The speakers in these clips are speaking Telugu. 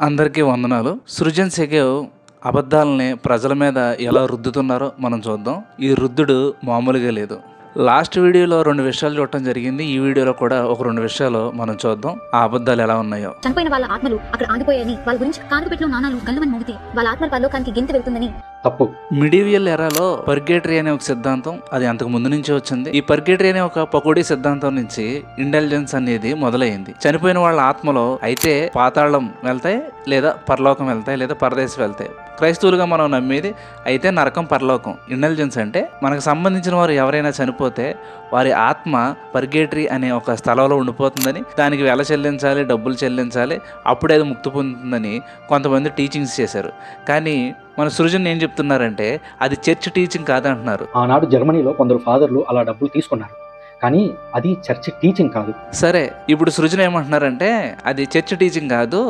అందరికీ వందనాలు. సృజన్ సెగేవ్ అబద్ధాలని ప్రజల మీద ఎలా రుద్దుతున్నారో మనం చూద్దాం. ఈ రుద్దుడు మామూలుగా లేదు. లాస్ట్ వీడియోలో రెండు విషయాలు చూడటం జరిగింది. ఈ వీడియోలో కూడా ఒక రెండు విషయాలు మనం చూద్దాం. ఆ అబద్ధాలు ఎలా ఉన్నాయో. చనిపోయిన వాళ్ళ ఆత్మలు అక్కడ ఆగిపోయాయని వాళ్ళ గురించి కానుకపెట్లో నాణాలు గల్లమని మోగితే వాళ్ళ ఆత్మల పరలోకానికి గింత వెళ్తుందని. తప్పు. మిడివియల్ ఎరాలో పర్గేటరీ అనే ఒక సిద్ధాంతం అది అంతకు ముందు నుంచే వచ్చింది. ఈ పర్గేటరీ అనే ఒక పకోడీ సిద్ధాంతం నుంచి ఇంటెలిజెన్స్ అనేది మొదలైంది. చనిపోయిన వాళ్ళ ఆత్మలో అయితే పాతాళం వెళ్తాయి లేదా పరలోకం వెళ్తాయి లేదా పరదేశం వెళ్తాయి. క్రైస్తవులుగా మనం నమ్మేది అయితే నరకం పరలోకం. ఇంటెలిజెన్స్ అంటే మనకు సంబంధించిన వారు ఎవరైనా చనిపోతే వారి ఆత్మ పర్గేటరీ అనే ఒక స్థలంలో ఉండిపోతుందని దానికి వెల చెల్లించాలి డబ్బులు చెల్లించాలి అప్పుడే అది ముక్తి పొందుతుందని కొంతమంది టీచింగ్స్ చేశారు. కానీ మన సృజన్ ఏం చెప్తున్నారంటే అది చర్చ్ టీచింగ్ కాదంటున్నారు. ఆనాడు జర్మనీలో కొందరు ఫాదర్లు అలా డబ్బులు తీసుకున్నారు. కానీ అది చర్చ్ టీచింగ్ కాదు. సరే ఇప్పుడు సృజన ఏమంటున్నారంటే అది చర్చ్ టీచింగ్ కాదు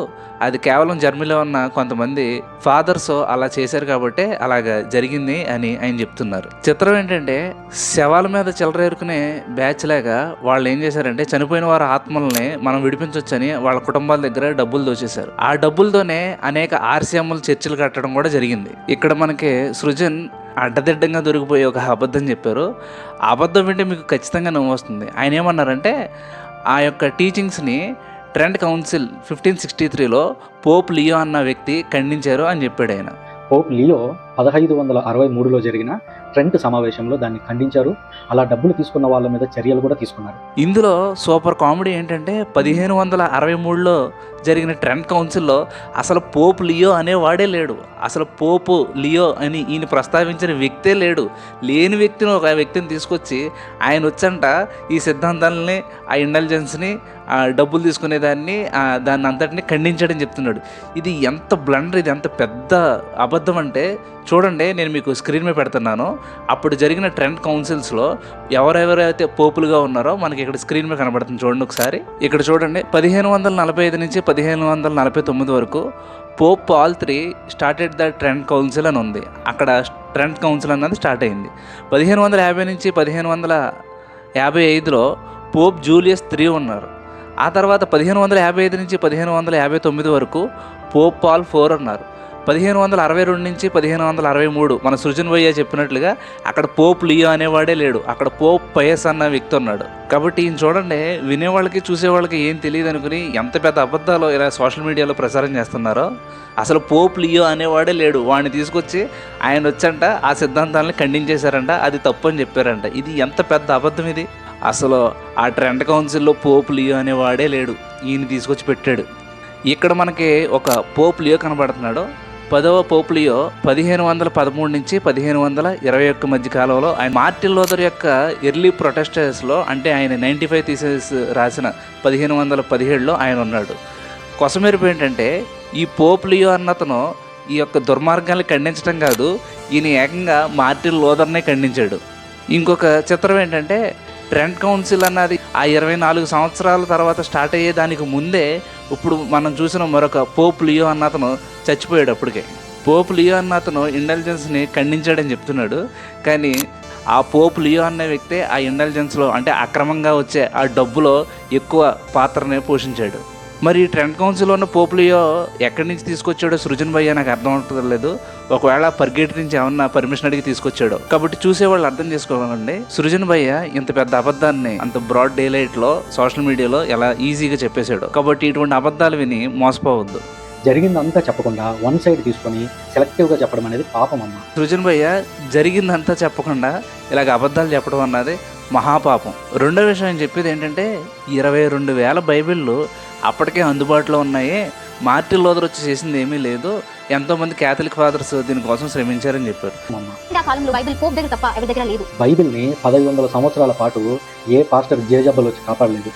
అది కేవలం జర్మనీలో ఉన్న కొంతమంది ఫాదర్స్ అలా చేశారు కాబట్టి అలాగా జరిగింది అని ఆయన చెప్తున్నారు. చిత్రం ఏంటంటే శవాల మీద చిల్లరేరుకునే బ్యాచ్ లాగా వాళ్ళు ఏం చేశారంటే చనిపోయిన వారి ఆత్మల్ని మనం విడిపించవచ్చని వాళ్ళ కుటుంబాల దగ్గర డబ్బులు దోచేశారు. ఆ డబ్బులతోనే అనేక ఆర్సీఎంలు చర్చిలు కట్టడం కూడా జరిగింది. ఇక్కడ మనకి సృజన్ అడ్డదిడ్డంగా దొరికిపోయి ఒక అబద్ధం చెప్పారు. ఆ అబద్ధం వింటే మీకు ఖచ్చితంగా నవ్వు వస్తుంది. ఆయన ఏమన్నారంటే ఆ యొక్క టీచింగ్స్ని ట్రెండ్ కౌన్సిల్ ఫిఫ్టీన్ సిక్స్టీ త్రీలో పోప్ లియో అన్న వ్యక్తి ఖండించారు అని చెప్పాడు ఆయన. పోప్ లియో పదహైదు వందల అరవై మూడులో జరిగిన ట్రెంట్ సమావేశంలో దాన్ని ఖండించారు. అలా డబ్బులు తీసుకున్న వాళ్ళ మీద చర్యలు కూడా తీసుకున్నారు. ఇందులో సూపర్ కామెడీ ఏంటంటే పదిహేను వందల అరవై మూడులో జరిగిన ట్రెండ్ కౌన్సిల్లో అసలు పోప్ లియో అనేవాడే లేడు. అసలు పోపు లియో అని ఈయన ప్రస్తావించిన వ్యక్తే లేడు. లేని వ్యక్తిని ఒక వ్యక్తిని తీసుకొచ్చి ఆయన వచ్చంట ఈ సిద్ధాంతాలని ఆ ఇంటెలిజెన్స్ని డబ్బులు తీసుకునేదాన్ని దాన్ని అంతటిని ఖండించడం చెప్తున్నాడు. ఇది ఎంత బ్లండర్ ఇది ఎంత పెద్ద అబద్ధం అంటే చూడండి నేను మీకు స్క్రీన్ మీద పెడుతున్నాను. అప్పుడు జరిగిన ట్రెండ్ కౌన్సిల్స్లో ఎవరెవరైతే పోపులుగా ఉన్నారో మనకి ఇక్కడ స్క్రీన్ మీద కనబడుతుంది చూడండి ఒకసారి. ఇక్కడ చూడండి పదిహేను వందల నలభై ఐదు నుంచి పదిహేను వందల నలభై తొమ్మిది వరకు pope Paul three started the Trent council అని ఉంది. అక్కడ ట్రెండ్ కౌన్సిల్ అన్నది స్టార్ట్ అయింది. పదిహేను వందల యాభై నుంచి పదిహేను వందల యాభై ఐదులో పోప్ జూలియస్ త్రీ ఉన్నారు. ఆ తర్వాత పదిహేను వందల యాభై ఐదు నుంచి పదిహేను వందల యాభై తొమ్మిది వరకు పోప్ పాల్ ఫోర్ ఉన్నారు పదిహేను వందల అరవై రెండు నుంచి పదిహేను వందల అరవై మూడు మన సృజన్ వయ్య చెప్పినట్లుగా అక్కడ పోప్ లియో అనేవాడే లేడు. అక్కడ పోప్ పయస్ అన్న వ్యక్తి ఉన్నాడు. కాబట్టి ఈయన చూడండి వినేవాళ్ళకి చూసేవాళ్ళకి ఏం తెలియదు అనుకుని ఎంత పెద్ద అబద్ధాలు ఇలా సోషల్ మీడియాలో ప్రచారం చేస్తున్నారో అసలు పోప్ లియో అనేవాడే లేడు. వాడిని తీసుకొచ్చి ఆయన వచ్చంట ఆ సిద్ధాంతాలని ఖండించేశారంట అది తప్పు అని చెప్పారంట. ఇది ఎంత పెద్ద అబద్ధం ఇది? అసలు ఆ ట్రెండ్ కౌన్సిల్లో పోప్ లియో అనేవాడే లేడు. ఈయన తీసుకొచ్చి పెట్టాడు. ఇక్కడ మనకి ఒక పోప్ లియో కనబడుతున్నాడు. పదవ పోపులియో పదిహేను వందల పదమూడు నుంచి పదిహేను వందల ఇరవై ఒక్క మధ్య కాలంలో ఆయన మార్టిన్ లోదర్ యొక్క ఎర్లీ ప్రొటెస్టర్స్లో అంటే ఆయన నైంటీ ఫైవ్ థీసెస్ రాసిన పదిహేను వందల పదిహేడులో ఆయన ఉన్నాడు. కొసమెరుపు ఏంటంటే ఈ పోపులియో అన్నతను ఈ యొక్క దుర్మార్గాన్ని ఖండించడం కాదు ఈయన ఏకంగా మార్టిన్ లోదర్నే ఖండించాడు. ఇంకొక చిత్రం ఏంటంటే ట్రెండ్ కౌన్సిల్ అన్నది ఆ ఇరవై నాలుగు సంవత్సరాల తర్వాత స్టార్ట్ అయ్యే దానికి ముందే ఇప్పుడు మనం చూసిన మరొక పోప్ లియో అన్న అతను చచ్చిపోయాడు అప్పటికే. పోప్ లియో అన్న అతను ఇంటెలిజెన్స్ని ఖండించాడని చెప్తున్నాడు. కానీ ఆ పోప్ లియో అనే వ్యక్తే ఆ ఇంటెలిజెన్స్లో అంటే అక్రమంగా వచ్చే ఆ డబ్బులో ఎక్కువ పాత్రనే పోషించాడు. మరి ట్రెండ్ కౌన్సిల్ ఉన్న పోప్ లియో ఎక్కడి నుంచి తీసుకొచ్చాడో సృజన్ భయ్య నాకు అర్థం అవుతలేదు ఒకవేళ పర్గేట్ నుంచి ఏమన్నా పర్మిషన్ అడిగి తీసుకొచ్చాడో. కాబట్టి చూసేవాళ్ళు అర్థం చేసుకోవాలండి. సృజన్ భయ్య ఇంత పెద్ద అబద్ధాన్ని అంత బ్రాడ్ డే లైట్లో సోషల్ మీడియాలో ఎలా ఈజీగా చెప్పేశాడు. కాబట్టి ఇటువంటి అబద్ధాలు విని మోసపోవద్దు. జరిగిందంతా చెప్పకుండా వన్ సైడ్ తీసుకొని సెలెక్టివ్గా చెప్పడం అనేది పాపం అమ్మ. సృజన్ భయ్య జరిగిందంతా చెప్పకుండా ఇలాగ అబద్ధాలు చెప్పడం అన్నది మహాపాపం. రెండో విషయం చెప్పేది ఏంటంటే ఇరవై రెండు వేల బైబిళ్ళు అప్పటికే అందుబాటులో ఉన్నాయి. మార్టిన్ లోదర్ వచ్చి చేసింది ఏమీ లేదు. ఎంతోమంది క్యాథలిక్ ఫాదర్స్ దీనికోసం శ్రమించారని చెప్పారు. అమ్మ ఆ కాలంలో బైబిల్ పోప్ దగ్గర తప్ప ఎవరి దగ్గర లేదు. బైబిల్ని పదహైదు వందల సంవత్సరాల పాటు ఏ పాస్టర్ జేజబ్బలు వచ్చి కాపాడలేదు.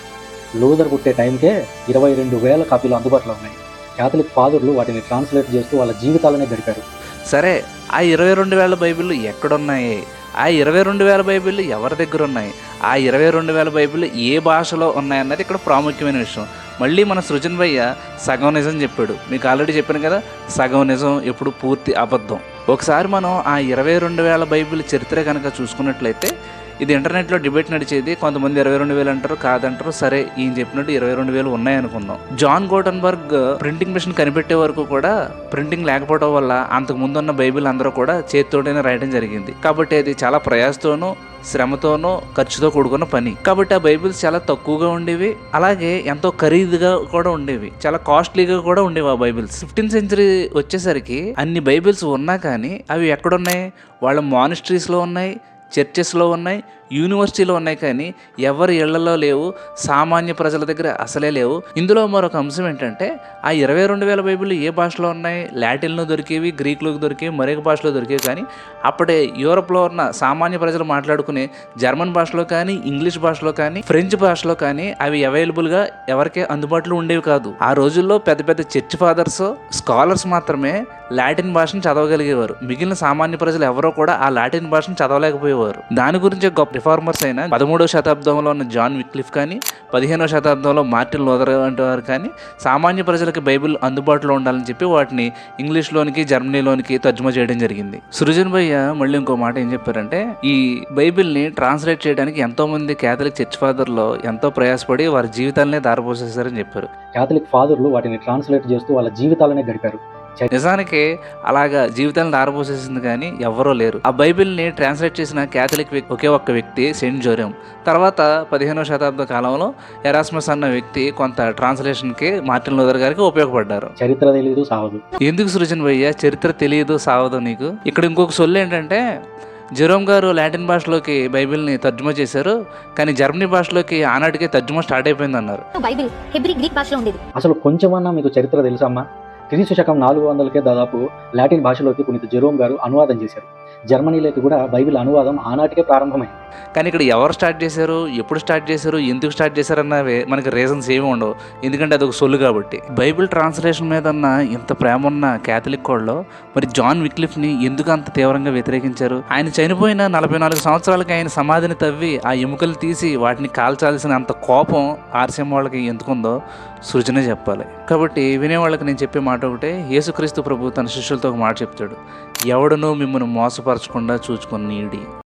లూదర్ పుట్టే టైంకే ఇరవై రెండు వేల కాపీలు అందుబాటులో ఉన్నాయి. క్యాథలిక్ ఫాదర్లు వాటిని ట్రాన్స్లేట్ చేస్తూ వాళ్ళ జీవితాలనే గడిపారు. సరే ఆ ఇరవై రెండు వేల బైబిళ్ళు ఎక్కడున్నాయి? ఆ ఇరవై రెండు వేల బైబిళ్ళు ఎవరి దగ్గర ఉన్నాయి? ఆ ఇరవై రెండు వేల బైబిళ్ళు ఏ భాషలో ఉన్నాయన్నది ఇక్కడ ప్రాముఖ్యమైన విషయం. మళ్ళీ మన సృజన్ భయ్య సగం నిజం చెప్పాడు. మీకు ఆల్రెడీ చెప్పాను కదా సగం నిజం ఎప్పుడు పూర్తి అబద్ధం. ఒకసారి మనం ఆ ఇరవై రెండు వేల బైబిల్ చరిత్ర కనుక చూసుకున్నట్లయితే ఇది ఇంటర్నెట్లో డిబేట్ నడిచేది. కొంతమంది ఇరవై రెండు వేలు అంటారు కాదంటారు. సరే ఈయన చెప్పినట్టు ఇరవై రెండు వేలు ఉన్నాయనుకుందాం. జాన్ గోటన్బర్గ్ ప్రింటింగ్ మిషన్ కనిపెట్టే వరకు కూడా ప్రింటింగ్ లేకపోవడం వల్ల అంతకు ముందున్న బైబిల్ అందరూ కూడా చేతితోటైనా రాయడం జరిగింది. కాబట్టి అది చాలా ప్రయాసతోనూ శ్రమతోనూ ఖర్చుతో కూడుకున్న పని. కాబట్టి ఆ బైబిల్స్ చాలా తక్కువగా ఉండేవి. అలాగే ఎంతో ఖరీదుగా కూడా ఉండేవి. చాలా కాస్ట్లీగా కూడా ఉండేవి ఆ బైబిల్స్. ఫిఫ్టీన్త్ సెంచరీ వచ్చేసరికి అన్ని బైబిల్స్ ఉన్నా కానీ అవి ఎక్కడున్నాయి? వాళ్ళ మానిస్ట్రీస్లో ఉన్నాయి. చర్చెస్లో ఉన్నాయి. యూనివర్సిటీలో ఉన్నాయి కానీ ఎవరి ఇళ్ళలో లేవు సామాన్య ప్రజల దగ్గర అసలే లేవు. ఇందులో మరొక అంశం ఏంటంటే ఆ ఇరవై రెండు వేల బైబిల్ ఏ భాషలో ఉన్నాయి? లాటిన్లో దొరికేవి గ్రీక్లో దొరికేవి మరొక భాషలో దొరికేవి కానీ అప్పుడే యూరోప్లో ఉన్న సామాన్య ప్రజలు మాట్లాడుకునే జర్మన్ భాషలో కానీ ఇంగ్లీష్ భాషలో కానీ ఫ్రెంచ్ భాషలో కానీ అవి అవైలబుల్గా ఎవరికే అందుబాటులో ఉండేవి కాదు. ఆ రోజుల్లో పెద్ద పెద్ద చర్చ్ ఫాదర్స్ స్కాలర్స్ మాత్రమే లాటిన్ భాషను చదవగలిగేవారు. మిగిలిన సామాన్య ప్రజలు ఎవరో కూడా ఆ లాటిన్ భాషను చదవలేకపోయేవారు. దాని గురించి గొప్ప రిఫార్మర్స్ అయిన పదమూడవ శతాబ్దంలో ఉన్న జాన్ విక్లిఫ్ కానీ పదిహేనవ శతాబ్దంలో మార్టిన్ లోదర్ వంటి వారు కానీ సామాన్య ప్రజలకు బైబిల్ అందుబాటులో ఉండాలని చెప్పి వాటిని ఇంగ్లీష్లోనికి జర్మనీలోనికి తర్జుమా చేయడం జరిగింది. సృజన్ భయ్య మళ్ళీ ఇంకో మాట ఏం చెప్పారంటే ఈ బైబిల్ని ట్రాన్స్లేట్ చేయడానికి ఎంతోమంది క్యాథలిక్ కేథలిక్ చర్చ్ ఫాదర్లో ఎంతో ప్రయాసపడి వారి జీవితాలనే దారపోసేశారని చెప్పారు. క్యాథలిక్ ఫాదర్లు వాటిని ట్రాన్స్లేట్ చేస్తూ వాళ్ళ జీవితాలనే గడిపారు. నిజానికి అలాగా జీవితాలను దారపోసేసింది కానీ ఎవరో లేరు. ఆ బైబిల్ని ట్రాన్స్లేట్ చేసిన క్యాథలిక్ వ్యక్తి ఒకే ఒక్క వ్యక్తి సెయింట్ జోరియం. తర్వాత పదిహేనవ శతాబ్ద కాలంలో ఎరాస్మస్ అన్న వ్యక్తి కొంత ట్రాన్స్లేషన్కి మార్టిన్ లూథర్ గారికి ఉపయోగపడ్డారు. చరిత్ర తెలియదు సావదు. ఎందుకు సృజన్ భయ్య? చరిత్ర తెలియదు సావదు నీకు? ఇక్కడ ఇంకొక సొల్లు ఏంటంటే జెరోమ్ గారు లాటిన్ భాషలోకి బైబిల్ని తర్జుమా చేశారు కానీ జర్మనీ భాషలోకి ఆనాటికే తర్జుమా స్టార్ట్ అయిపోయింది అన్నారు బైబిల్ హెబ్రి గ్రీక్ భాషలో ఉండేది. అసలు కొంచెమన్నా మీకు చరిత్ర తెలుసమ్మా? క్రీస్తు శకం నాలుగు వందలకే దాదాపు లాటిన్ భాషలోకి పునీత జెరోమ్ గారు అనువాదం చేశారు. జర్మనీలోకి కూడా బైబిల్ అనువాదం ఆనాటికే ప్రారంభమైంది. కానీ ఇక్కడ ఎవరు స్టార్ట్ చేశారు? ఎప్పుడు స్టార్ట్ చేశారు? ఎందుకు స్టార్ట్ చేశారు అన్నవి మనకి రీజన్స్ ఏమి ఉండవు. ఎందుకంటే అది ఒక సొల్లు కాబట్టి. బైబిల్ ట్రాన్స్లేషన్ మీద ఉన్న ఇంత ప్రేమ ఉన్న క్యాథలిక్ వాళ్ళు మరి జాన్ విక్లిఫ్ని ఎందుకు అంత తీవ్రంగా వ్యతిరేకించారు? ఆయన చనిపోయిన నలభై నాలుగు సంవత్సరాలకి ఆయన సమాధిని తవ్వి ఆ ఎముకలు తీసి వాటిని కాల్చాల్సిన అంత కోపం ఆర్సీఎం వాళ్ళకి ఎందుకుందో సృజనే చెప్పాలి. కాబట్టి వినేవాళ్ళకి నేను చెప్పే మాట ఒకటే యేసుక్రీస్తు ప్రభు తన శిష్యులతో ఒక మాట చెప్తాడు. ఎవడనో మిమ్మల్ని మోసపరచకుండా చూసుకొని నీడి.